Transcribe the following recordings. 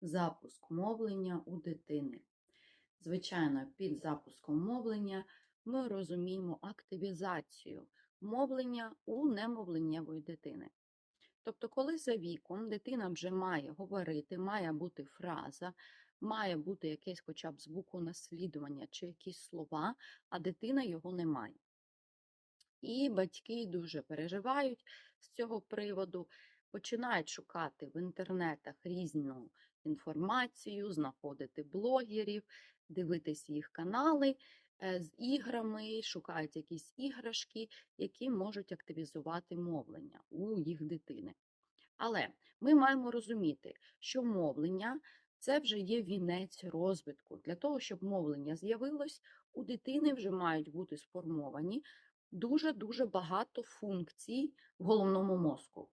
запуск мовлення у дитини. Звичайно, під запуском мовлення ми розуміємо активізацію мовлення у немовленнєвої дитини. Тобто, коли за віком дитина вже має говорити, має бути фраза, має бути якесь хоча б звуконаслідування чи якісь слова, а дитина його не має. І батьки дуже переживають з цього приводу, починають шукати в інтернетах різну інформацію, знаходити блогерів, дивитись їх канали е, з іграми, шукають якісь іграшки, які можуть активізувати мовлення у їх дитини. Але ми маємо розуміти, що мовлення це вже є вінець розвитку. Для того, щоб мовлення з'явилось, у дитини вже мають бути сформовані дуже-дуже багато функцій в головному мозку.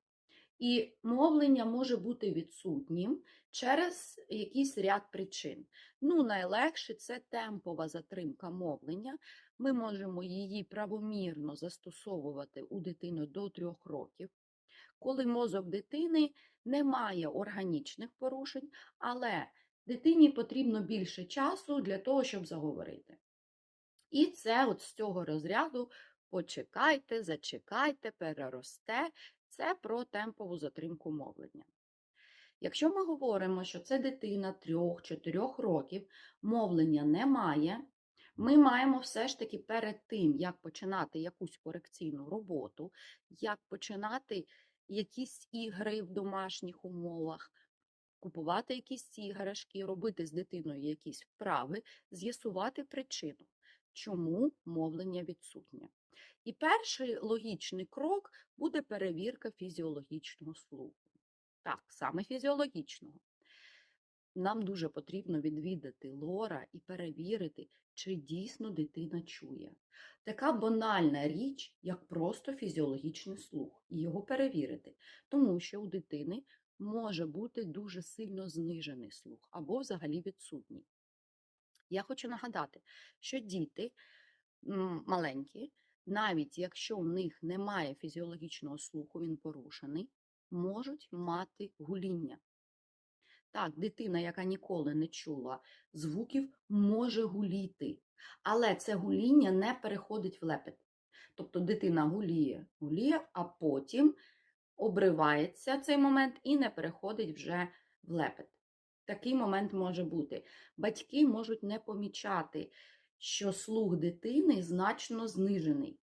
І мовлення може бути відсутнім через якийсь ряд причин. Ну, найлегше це темпова затримка мовлення. Ми можемо її правомірно застосовувати у дитину до трьох років, коли мозок дитини не має органічних порушень, але дитині потрібно більше часу для того, щоб заговорити. І це от з цього розряду почекайте, зачекайте, переросте. Це про темпову затримку мовлення. Якщо ми говоримо, що це дитина 3-4 років, мовлення немає, ми маємо все ж таки перед тим, як починати якусь корекційну роботу, як починати якісь ігри в домашніх умовах, купувати якісь іграшки, робити з дитиною якісь вправи, з'ясувати причину, чому мовлення відсутнє. І перший логічний крок буде перевірка фізіологічного слуху. Так, саме фізіологічного. Нам дуже потрібно відвідати лора і перевірити, чи дійсно дитина чує. Така банальна річ, як просто фізіологічний слух, і його перевірити, тому що у дитини може бути дуже сильно знижений слух або взагалі відсутній. Я хочу нагадати, що діти маленькі навіть якщо в них немає фізіологічного слуху, він порушений, можуть мати гуління. Так, дитина, яка ніколи не чула звуків, може гуліти, але це гуління не переходить в лепет. Тобто дитина гуліє, гуліє, а потім обривається цей момент і не переходить вже в лепет. Такий момент може бути. Батьки можуть не помічати що слух дитини значно знижений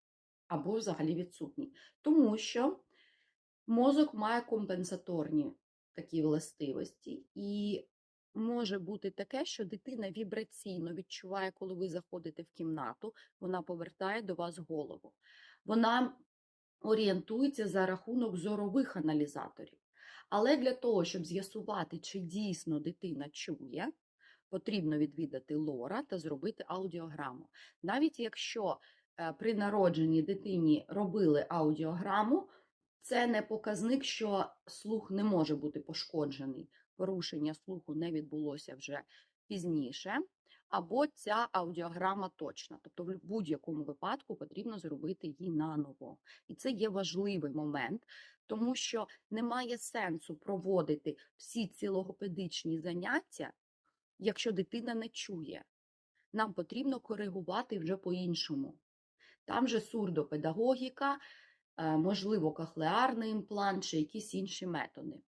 або взагалі відсутній. Тому що мозок має компенсаторні такі властивості, і може бути таке, що дитина вібраційно відчуває, коли ви заходите в кімнату, вона повертає до вас голову. Вона орієнтується за рахунок зорових аналізаторів. Але для того, щоб з'ясувати, чи дійсно дитина чує, потрібно відвідати лора та зробити аудіограму. Навіть якщо е, при народженні дитині робили аудіограму, це не показник, що слух не може бути пошкоджений. Порушення слуху не відбулося вже пізніше, або ця аудіограма точна. Тобто, в будь-якому випадку потрібно зробити її наново. І це є важливий момент, тому що немає сенсу проводити всі ці логопедичні заняття, якщо дитина не чує. Нам потрібно коригувати вже по-іншому. Там же сурдопедагогіка, е, можливо, кахлеарний імплант чи якісь інші методи.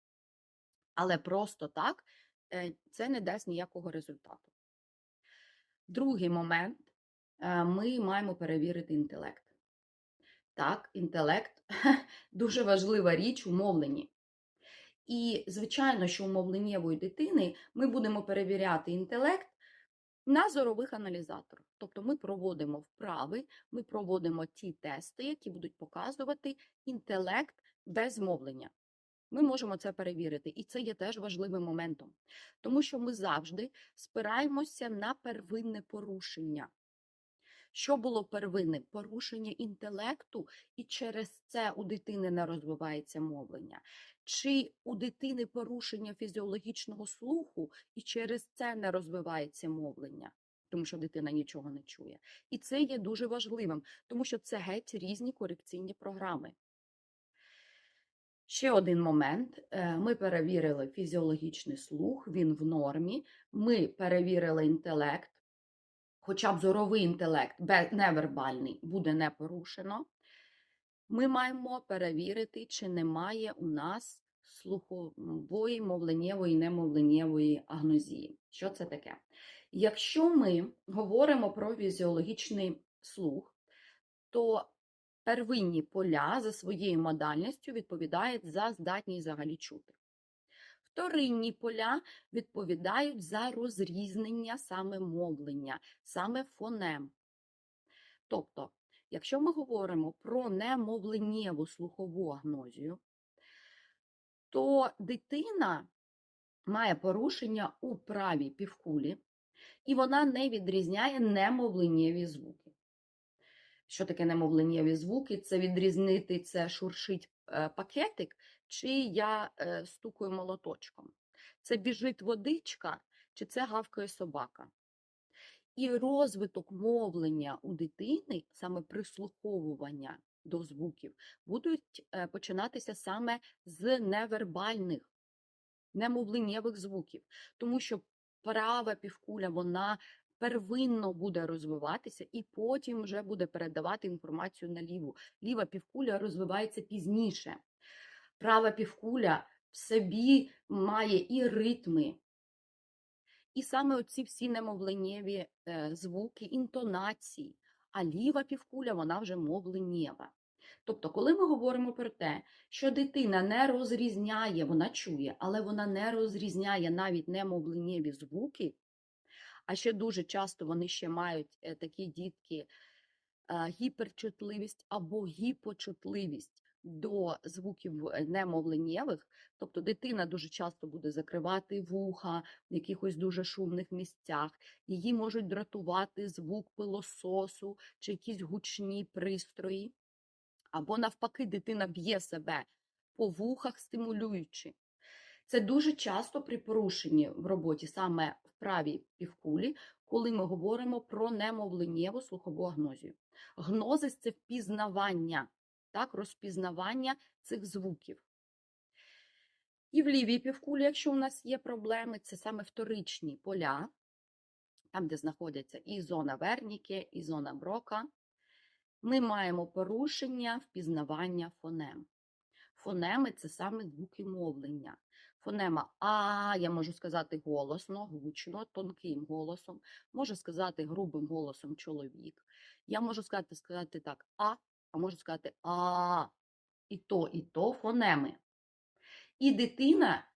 Але просто так е, це не дасть ніякого результату. Другий момент е, ми маємо перевірити інтелект. Так, інтелект дуже важлива річ у мовленні. І, звичайно, що у мовленнєвої дитини ми будемо перевіряти інтелект на зорових аналізаторах. Тобто ми проводимо вправи, ми проводимо ті тести, які будуть показувати інтелект без мовлення. Ми можемо це перевірити, і це є теж важливим моментом, тому що ми завжди спираємося на первинне порушення. Що було первинне? Порушення інтелекту, і через це у дитини не розвивається мовлення. Чи у дитини порушення фізіологічного слуху, і через це не розвивається мовлення, тому що дитина нічого не чує. І це є дуже важливим, тому що це геть різні корекційні програми. Ще один момент. Е, Ми перевірили фізіологічний слух, він в нормі. Ми перевірили інтелект, хоча б зоровий інтелект, невербальний, буде не порушено. Ми маємо перевірити, чи немає у нас слухової, мовленнєвої, немовленнєвої агнозії. Що це таке? Якщо ми говоримо про фізіологічний слух, то первинні поля за своєю модальністю відповідають за здатність взагалі чути. Вторинні поля відповідають за розрізнення саме мовлення, саме фонем. Тобто, якщо ми говоримо про немовленнєву слухову агнозію, то дитина має порушення у правій півкулі, і вона не відрізняє немовленнєві звуки. Що таке немовленнєві звуки? Це відрізнити це шуршить е, пакетик, чи я е, стукаю молоточком. Це біжить водичка, чи це гавкає собака. І розвиток мовлення у дитини, саме прислуховування до звуків, будуть е, починатися саме з невербальних, немовленнєвих звуків, тому що права півкуля вона первинно буде розвиватися і потім вже буде передавати інформацію на ліву. Ліва півкуля розвивається пізніше. Права півкуля в собі має і ритми, і саме оці всі немовленнєві е, звуки, інтонації, а ліва півкуля вона вже мовленєва. Тобто, коли ми говоримо про те, що дитина не розрізняє, вона чує, але вона не розрізняє навіть немовленєві звуки, а ще дуже часто вони ще мають е, такі дітки е, гіперчутливість або гіпочутливість до звуків е, немовленєвих, тобто дитина дуже часто буде закривати вуха в якихось дуже шумних місцях, її можуть дратувати звук пилососу чи якісь гучні пристрої, або навпаки, дитина б'є себе по вухах, стимулюючи. Це дуже часто при порушенні в роботі саме в правій півкулі, коли ми говоримо про немовленєву слухову агнозію. Гнозис це впізнавання, так, розпізнавання цих звуків. І в лівій півкулі, якщо у нас є проблеми, це саме вторичні поля, там, де знаходяться і зона Верніке, і зона Брока, ми маємо порушення впізнавання фонем. Фонеми це саме звуки мовлення. Фонема А, я можу сказати голосно, гучно, тонким голосом, можу сказати грубим голосом чоловік. Я можу сказати, сказати так А, а можу сказати А. І то, і то фонеми. І дитина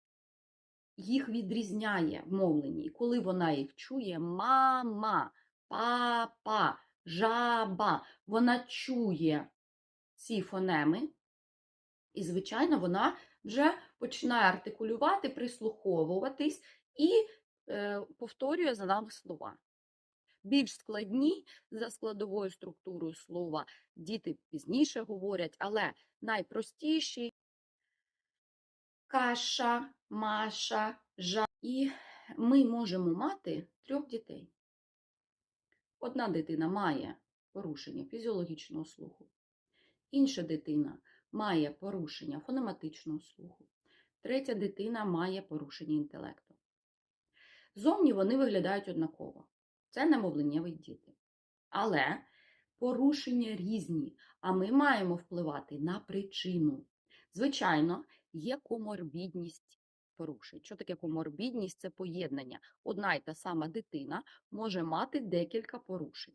їх відрізняє в мовленні. І коли вона їх чує, мама, папа, жаба, вона чує ці фонеми, і, звичайно, вона вже починає артикулювати, прислуховуватись і е, повторює за нами слова. Більш складні за складовою структурою слова діти пізніше говорять, але найпростіші каша, маша, жа. І ми можемо мати трьох дітей. Одна дитина має порушення фізіологічного слуху, інша дитина має порушення фонематичного слуху, третя дитина має порушення інтелекту. Зовні вони виглядають однаково. Це немовленєві діти. Але порушення різні, а ми маємо впливати на причину. Звичайно, є коморбідність порушень. Що таке коморбідність? Це поєднання. Одна й та сама дитина може мати декілька порушень.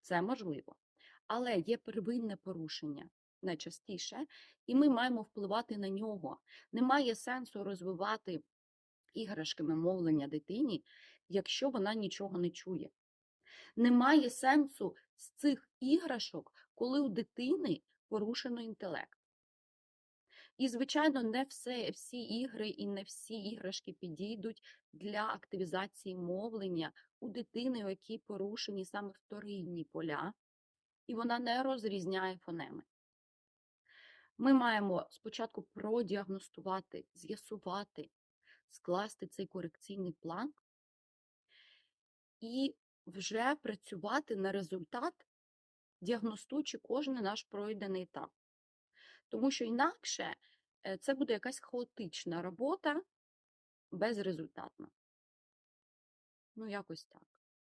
Це можливо. Але є первинне порушення найчастіше, і ми маємо впливати на нього. Немає сенсу розвивати іграшками мовлення дитині, якщо вона нічого не чує. Немає сенсу з цих іграшок, коли у дитини порушено інтелект. І, звичайно, не все, всі ігри і не всі іграшки підійдуть для активізації мовлення у дитини, у якій порушені саме вторинні поля, і вона не розрізняє фонеми. Ми маємо спочатку продіагностувати, з'ясувати, скласти цей корекційний план і вже працювати на результат, діагностуючи кожен наш пройдений етап. Тому що інакше е, це буде якась хаотична робота, безрезультатна. Ну, якось так.